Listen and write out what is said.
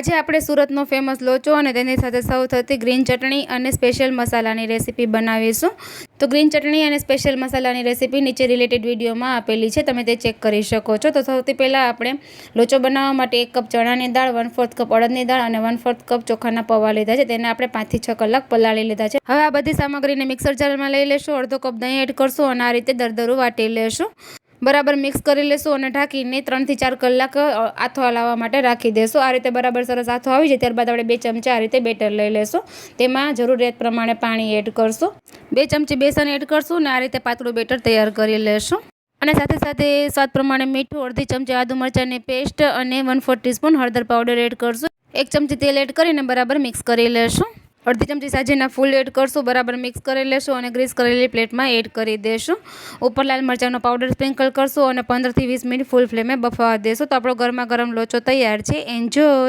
આજે આપણે સુરતનો ફેમસ લોચો અને તેની સાથે સૌ થતી ગ્રીન ચટણી અને સ્પેશિયલ મસાલાની રેસીપી બનાવીશું. તો ગ્રીન ચટણી અને સ્પેશિયલ મસાલાની રેસીપી નીચે રિલેટેડ વિડીયોમાં આપેલી છે, તમે તે ચેક કરી શકો છો. તો સૌથી પહેલાં આપણે લોચો બનાવવા માટે એક કપ ચણાની દાળ વન ફોર્થ કપ અડદની દાળ અને વન ફોર્થ કપ ચોખાના પૌવા લીધા છે. તેને આપણે પાંચથી છ કલાક પલાળી લીધા છે. હવે આ બધી સામગ્રીને મિક્સર જારમાં લઈ લેશું. અડધો કપ દહીં એડ કરશું અને આ રીતે દરદરું વાટી લેશું. બરાબર મિક્સ કરી લેશું અને ઢાંકીને ત્રણથી ચાર કલાક આથો હલાવવા માટે રાખી દેશું. આ રીતે બરાબર સરસ આથો આવી જાય, ત્યારબાદ આપણે બે ચમચા આ રીતે બેટર લઈ લેશું. તેમાં જરૂરિયાત પ્રમાણે પાણી એડ કરશું. બે ચમચી બેસન એડ કરશું અને આ રીતે પાતળું બેટર તૈયાર કરી લેશું. અને સાથે સાથે સ્વાદ પ્રમાણે મીઠું, અડધી ચમચી આદુ મરચાંની પેસ્ટ અને વન ફોર ટીસ્પૂન હળદર પાવડર એડ કરશું. એક ચમચી તેલ એડ કરીને બરાબર મિક્સ કરી લેશું. અડધી ચમચી સાજીના ફૂલ એડ કરશું, બરાબર મિક્સ કરી લેશું અને ગ્રીસ કરેલી પ્લેટમાં એડ કરી દેશું. ઉપર લાલ મરચાંનો પાવડર સ્પ્રિંકલ કરશું અને પંદરથી વીસ મિનિટ ફૂલ ફ્લેમે બફાવા દેશું. તો આપણો ગરમા ગરમ લોચો તૈયાર છે. એન્જોય